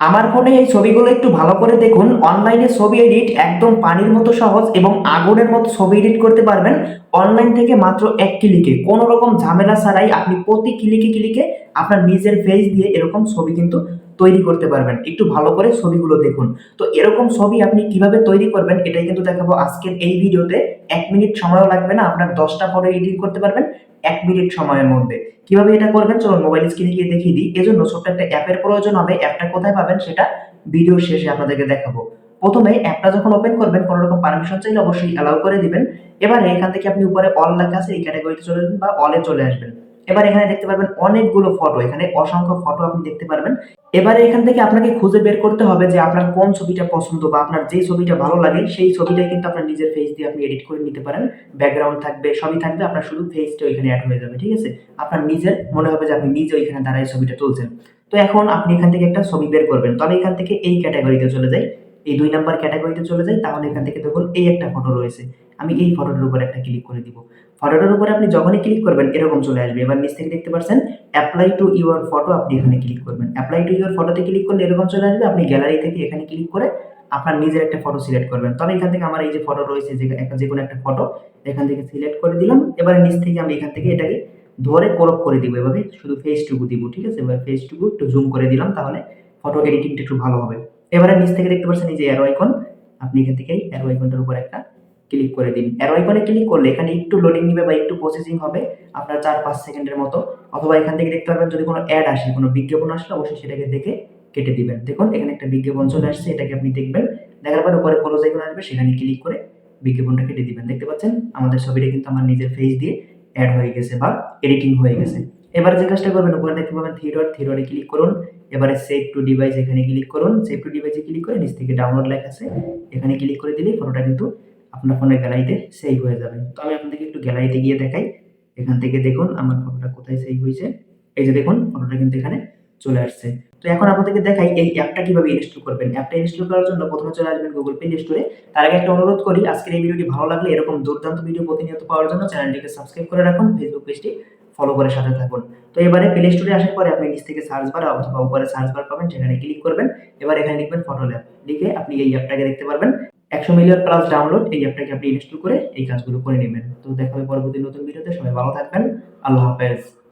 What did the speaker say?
আমার ফোনে এই ছবিগুলো একটু ভালো করে দেখুন। অনলাইনে ছবি এডিট একদম পানির মতো সহজ এবং আগুনের মতো ছবি এডিট করতে পারবেন। অনলাইন থেকে মাত্র এক ক্লিকে কোনো রকম ঝামেলা ছাড়াই আপনি প্রতি ক্লিকে ক্লিকে আপনার নিজের ফেস দিয়ে এরকম ছবি কিন্তু তৈরি করতে পারবেন। একটু ভালো করে ছবিগুলো দেখুন। তো এরকম ছবি আপনি কীভাবে তৈরি করবেন, এটাই কিন্তু দেখাবো আজকের এই ভিডিওতে। এক মিনিট সময়ও লাগবে না, আপনার দশটা ফটো এডিট করতে পারবেন এক মিনিট সময়ের মধ্যে। কীভাবে এটা করবেন? চলুন মোবাইল স্ক্রিনে গিয়ে দেখিয়ে দিই। এজন্য ছোট্ট একটা অ্যাপের প্রয়োজন হবে। অ্যাপটা কোথায় পাবেন সেটা ভিডিওর শেষে আপনাদেরকে দেখাবো। প্রথমে অ্যাপটা যখন ওপেন করবেন, কোনো রকম পারমিশন চাইলে অবশ্যই অ্যালাউ করে দিবেন। এবারে এখান থেকে আপনি উপরে অল লেখা আছে, এই ক্যাটাগরিতে চলে যাবেন বা অলে চলে আসবেন। এবার এখানে দেখতে পারবেন অনেকগুলো ফটো এখানে অসংখ্য ফটো আপনি দেখতে পারবেন। এবারে এখান থেকে আপনাকে খুঁজে বের করতে হবে যে আপনার কোন ছবিটা পছন্দ বা আপনার যে ছবিটা ভালো লাগে, সেই ছবিটাই কিন্তু আপনার নিজের ফেস দিয়ে আপনি এডিট করে নিতে পারেন। ব্যাকগ্রাউন্ড থাকবে, সবই থাকবে, আপনার শুধু ফেসটা ওইখানে অ্যাড হয়ে যাবে, ঠিক আছে? আপনার নিজের মনে হবে যে আপনি নিজে ওইখানে দাঁড়ায় ছবিটা তুলছেন। তো এখন আপনি এখান থেকে একটা ছবি বের করবেন। তবে এখান থেকে এই ক্যাটাগরিতে চলে যাই, এই দুই নাম্বার ক্যাটাগরিতে চলে যাই, তাহলে এখান থেকে দেখুন এই একটা ফটো রয়েছে। আমি এই ফটোটার উপর একটা ক্লিক করে দিব। ফটোটার উপরে আপনি যখনই ক্লিক করবেন, এরকম চলে আসবে। এবার নিচ থেকে দেখতে পাচ্ছেন অ্যাপ্লাই টু ইউর ফটো আপনি এখানে ক্লিক করবেন। অ্যাপ্লাই টু ইউর ফটোতে ক্লিক করলে এরকম চলে আসবে, আপনি গ্যালারি থেকে এখানে ক্লিক করে আপনার নিজের একটা ফটো সিলেক্ট করবেন। তবে এখান থেকে আমার এই যে ফটো রয়েছে, যে যে কোনো একটা ফটো এখান থেকে সিলেক্ট করে দিলাম। এবারে নিচ থেকে আমি এখান থেকে এটাকে ধরে ক্রপ করে দিব। এভাবে শুধু ফেসটুকু দিব, ঠিক আছে? এবার ফেসটুকু একটু জুম করে দিলাম, তাহলে ফটো এডিটিংটা একটু ভালো হবে। এবারে নিচ থেকে দেখতে পাচ্ছেন, এই যে অ্যারো আইকন আপনি এখান থেকে অ্যারো আইকনটার উপর একটা ক্লিক করে দিন। অ্যারো আইকনে ক্লিক করলে এখানে একটু লোডিং নেবে বা একটু প্রসেসিং হবে আপনার চার, পাঁচ সেকেন্ডের মতো। অথবা এখান থেকে দেখতে পারবেন যদি কোনো অ্যাড আসে, কোনো বিজ্ঞাপন আসলে, অবশ্যই সেটাকে দেখে কেটে দিবেন। দেখুন, এখানে একটা বিজ্ঞাপন চলে আসছে, এটাকে আপনি দেখবেন। দেখার পরে উপরে ক্লোজ আইকন আসবে, সেখানে ক্লিক করে বিজ্ঞাপনটা কেটে দিবেন। দেখতে পাচ্ছেন? আমাদের ছবিটা কিন্তু আমার নিজের ফেস দিয়ে অ্যাড হয়ে গেছে বা এডিটিং হয়ে গেছে। এবারে যে কাজটা করবেন, উপরে দেখতে পাবেন থিয়েটার থিয়েটারে ক্লিক করুন। এবারে সেভ টু ডিভাইস এখানে ক্লিক করুন। সেভ টু ডিভাইসে ক্লিক করে নিচ থেকে ডাউনলোড লেখা আছে। এখানে ক্লিক করে দিলেই ফটোটা কিন্তু আপনার ফোনের গ্যালারিতে সেভ হয়ে যাবে। তো আমি আপনাদেরকে একটু গ্যালারিতে গিয়ে দেখাই। এখান থেকে দেখুন আমার ফটোটা কোথায় সেভ হয়েছে। এই যে দেখুন, ফটোটা কিন্তু এখানে চলে আসছে। তো এখন আপনাদেরকে দেখাই এই অ্যাপটা কীভাবে ইনস্টল করবেন। অ্যাপটা ইনস্টল করার জন্য প্রথমে চলে আসবেন গুগল প্লে স্টোরে তার আগে একটা অনুরোধ করি, আজকের এই ভিডিওটি ভালো লাগলে এরকম দুর্দান্ত ভিডিও প্রতিনিয়ত পাওয়ার জন্য চ্যানেলটিকে সাবস্ক্রাইব করে রাখুন ফেসবুক পেজটি ফলো করে সাথে থাকুন। তো এবারে প্লে স্টোরে আসার পরে আপনি নিচ থেকে সার্চ বার অথবা উপরে সার্চ বার পাবেন, সেখানে ক্লিক করবেন। এবার এখানে লিখবেন ফটো ল্যাব লিখে আপনি এই অ্যাপটাকে দেখতে পারবেন। একশো মিলিয়ন প্লাস ডাউনলোড এই অ্যাপটাকে আপনি ইনস্টল করে এই কাজগুলো করে নেবেন। তো দেখা হবে পরবর্তী নতুন ভিডিওতে সবাই ভালো থাকবেন। আল্লাহ হাফেজ।